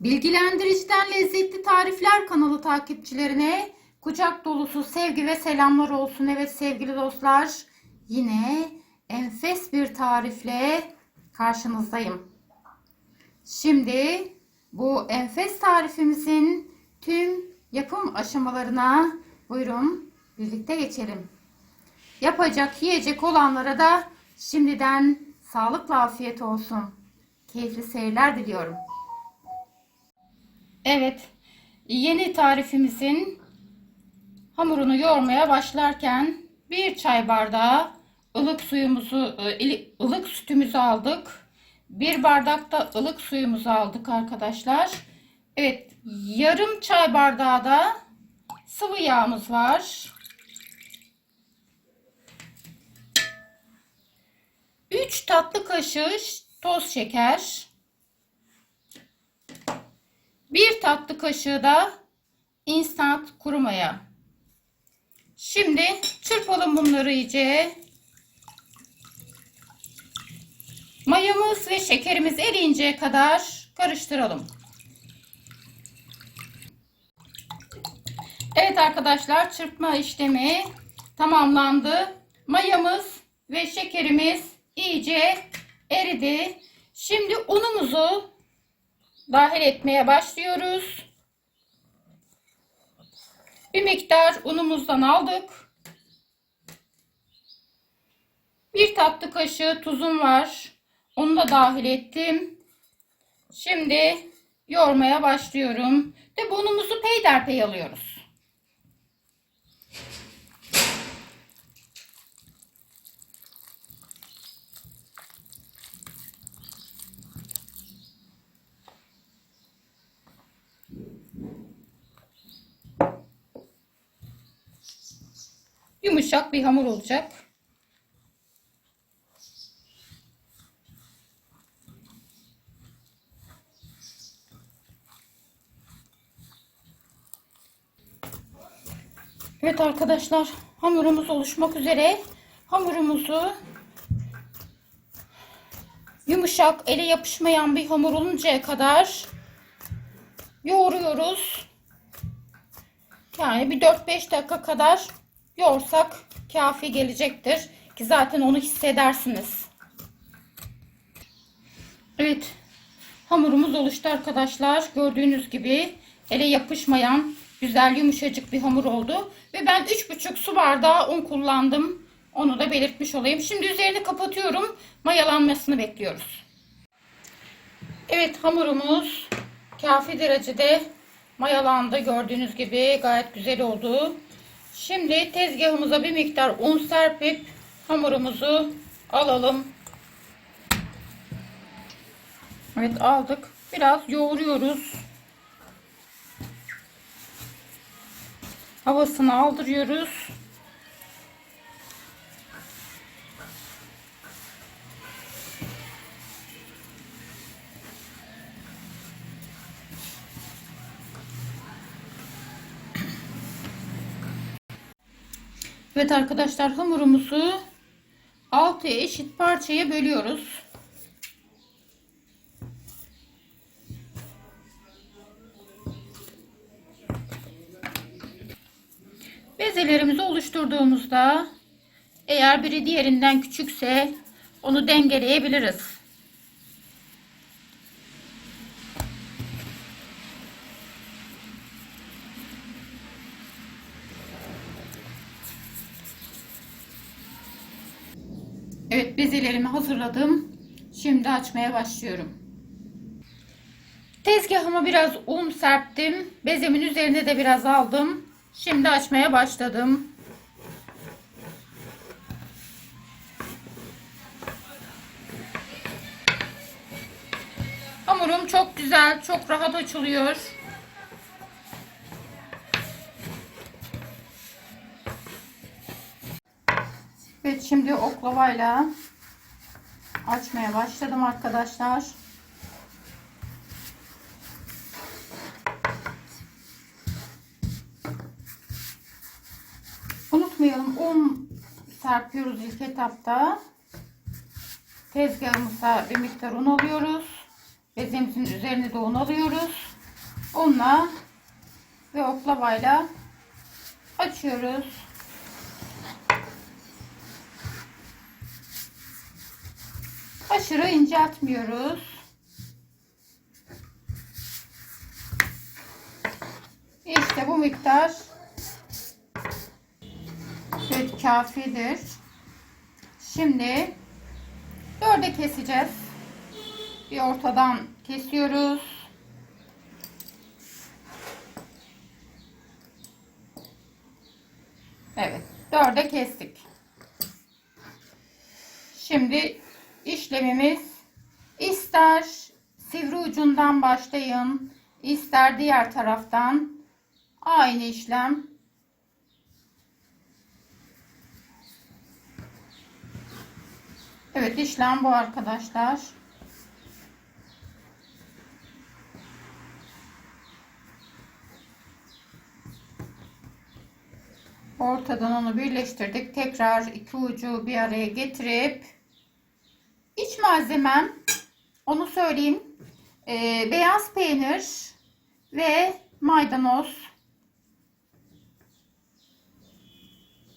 Bilgilendiriciden Lezzetli Tarifler kanalı takipçilerine kucak dolusu sevgi ve selamlar olsun. Evet sevgili dostlar yine enfes bir tarifle karşınızdayım. Şimdi bu enfes tarifimizin tüm yapım aşamalarına buyurun birlikte geçelim. Yapacak yiyecek olanlara da şimdiden sağlıkla afiyet olsun. Keyifli seyirler diliyorum. Evet, yeni tarifimizin hamurunu yoğurmaya başlarken bir çay bardağı ılık suyumuzu, e, ılık sütümüzü aldık. Bir bardak da ılık suyumuzu aldık arkadaşlar. Evet, yarım çay bardağı da sıvı yağımız var. 3 tatlı kaşığı toz şeker. 1 tatlı kaşığı da instant kuru maya. Şimdi çırpalım bunları iyice. Mayamız ve şekerimiz eriyinceye kadar karıştıralım. Evet arkadaşlar çırpma işlemi tamamlandı. Mayamız ve şekerimiz iyice eridi. Şimdi unumuzu dahil etmeye başlıyoruz. Bir miktar unumuzdan aldık. Bir tatlı kaşığı tuzum var. Onu da dahil ettim. Şimdi yoğurmaya başlıyorum. Ve bu unumuzu peyderpey alıyoruz. Yumuşak bir hamur olacak. Evet arkadaşlar hamurumuz oluşmak üzere. Hamurumuzu yumuşak ele yapışmayan bir hamur oluncaya kadar yoğuruyoruz. Yani bir 4-5 dakika kadar yoğursak kafi gelecektir. Ki zaten onu hissedersiniz. Evet. Hamurumuz oluştu arkadaşlar. Gördüğünüz gibi ele yapışmayan güzel yumuşacık bir hamur oldu. Ve ben 3,5 su bardağı un kullandım. Onu da belirtmiş olayım. Şimdi üzerini kapatıyorum. Mayalanmasını bekliyoruz. Evet hamurumuz kafi derecede mayalandı. Gördüğünüz gibi gayet güzel oldu. Şimdi tezgahımıza bir miktar un serpip hamurumuzu alalım. Evet aldık. Biraz yoğuruyoruz. Havasını aldırıyoruz. Evet arkadaşlar hamurumuzu 6 eşit parçaya bölüyoruz. Bezelerimizi oluşturduğumuzda eğer biri diğerinden küçükse onu dengeleyebiliriz. Evet bezelerimi hazırladım. Şimdi açmaya başlıyorum. Tezgahıma biraz un serptim. Bezemin üzerine de biraz aldım. Şimdi açmaya başladım. Hamurum çok güzel, çok rahat açılıyor. Şimdi oklavayla açmaya başladım arkadaşlar. Unutmayalım un serpiyoruz ilk etapta. Tezgahımıza bir miktar un alıyoruz. Bezemizin üzerine de un alıyoruz. unla ve oklavayla açıyoruz. Aşırı inceltmiyoruz. İşte bu miktar evet kafidir. Şimdi dörde keseceğiz. Bir ortadan kesiyoruz. Evet, dörde kestik. Şimdi işlemimiz ister sivri ucundan başlayın, ister diğer taraftan aynı işlem. Evet, işlem bu arkadaşlar. Ortadan onu birleştirdik. Tekrar iki ucu bir araya getirip malzemem onu söyleyeyim. Ee, beyaz peynir ve maydanoz.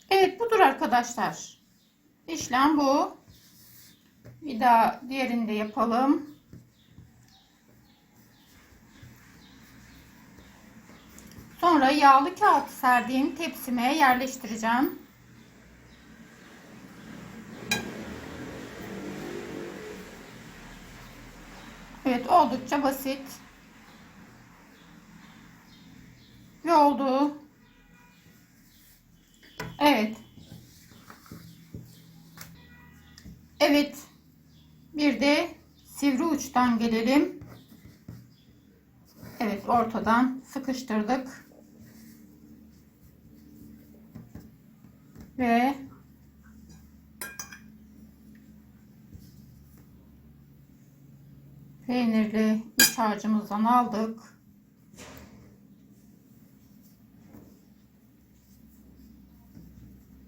Evet budur arkadaşlar. İşlem bu. Bir daha diğerini de yapalım. Sonra yağlı kağıt serdiğim tepsime yerleştireceğim. Evet oldukça basit. Ve oldu. Evet. Evet. Bir de sivri uçtan gelelim. Evet ortadan sıkıştırdık. Ve peynirli iç harcımızdan aldık.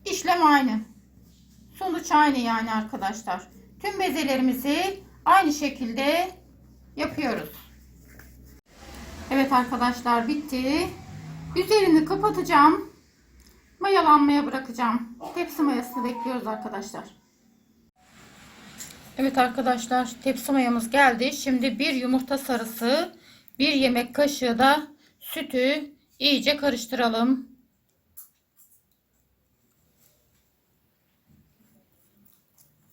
İşlem aynı. Sonuç aynı yani arkadaşlar. Tüm bezelerimizi aynı şekilde yapıyoruz. Evet arkadaşlar bitti. Üzerini kapatacağım. Mayalanmaya bırakacağım. Tepsi mayasını bekliyoruz arkadaşlar. Evet arkadaşlar tepsi mayamız geldi. Şimdi bir yumurta sarısı, bir yemek kaşığı da sütü iyice karıştıralım.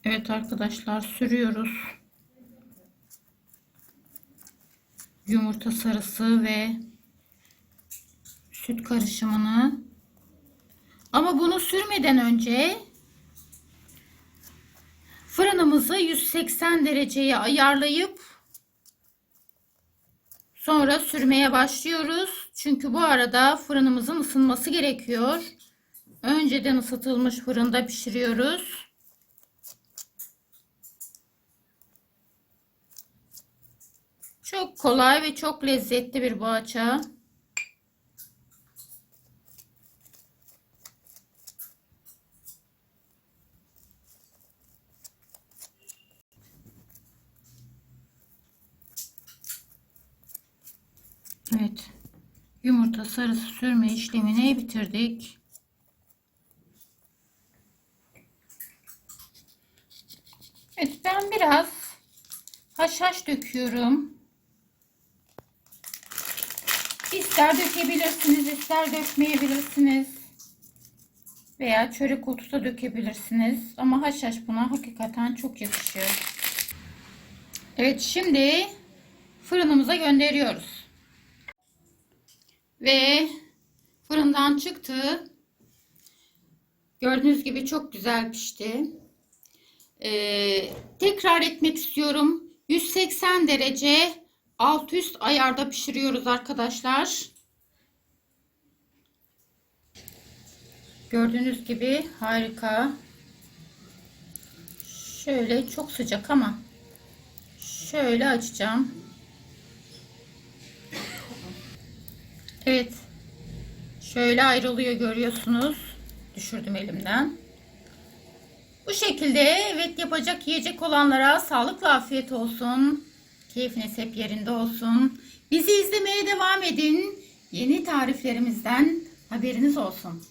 Evet arkadaşlar sürüyoruz. Yumurta sarısı ve süt karışımını. Ama bunu sürmeden önce fırınımızı 180 dereceye ayarlayıp sonra sürmeye başlıyoruz. Çünkü bu arada fırınımızın ısınması gerekiyor. Önceden ısıtılmış fırında pişiriyoruz. Çok kolay ve çok lezzetli bir poğaça. Evet. Yumurta sarısı sürme işlemini bitirdik. Evet ben biraz haşhaş döküyorum. İster dökebilirsiniz, ister dökmeyebilirsiniz. Veya çörek otu da dökebilirsiniz. Ama haşhaş buna hakikaten çok yakışıyor. Evet şimdi fırınımıza gönderiyoruz. Ve fırından çıktı. Gördüğünüz gibi çok güzel pişti. Ee, tekrar etmek istiyorum. 180 derece alt üst ayarda pişiriyoruz arkadaşlar. Gördüğünüz gibi harika. Şöyle çok sıcak ama şöyle açacağım. Evet. Şöyle ayrılıyor görüyorsunuz. Düşürdüm elimden. Bu şekilde evet yapacak yiyecek olanlara sağlıklı afiyet olsun. Keyfiniz hep yerinde olsun. Bizi izlemeye devam edin. Yeni tariflerimizden haberiniz olsun.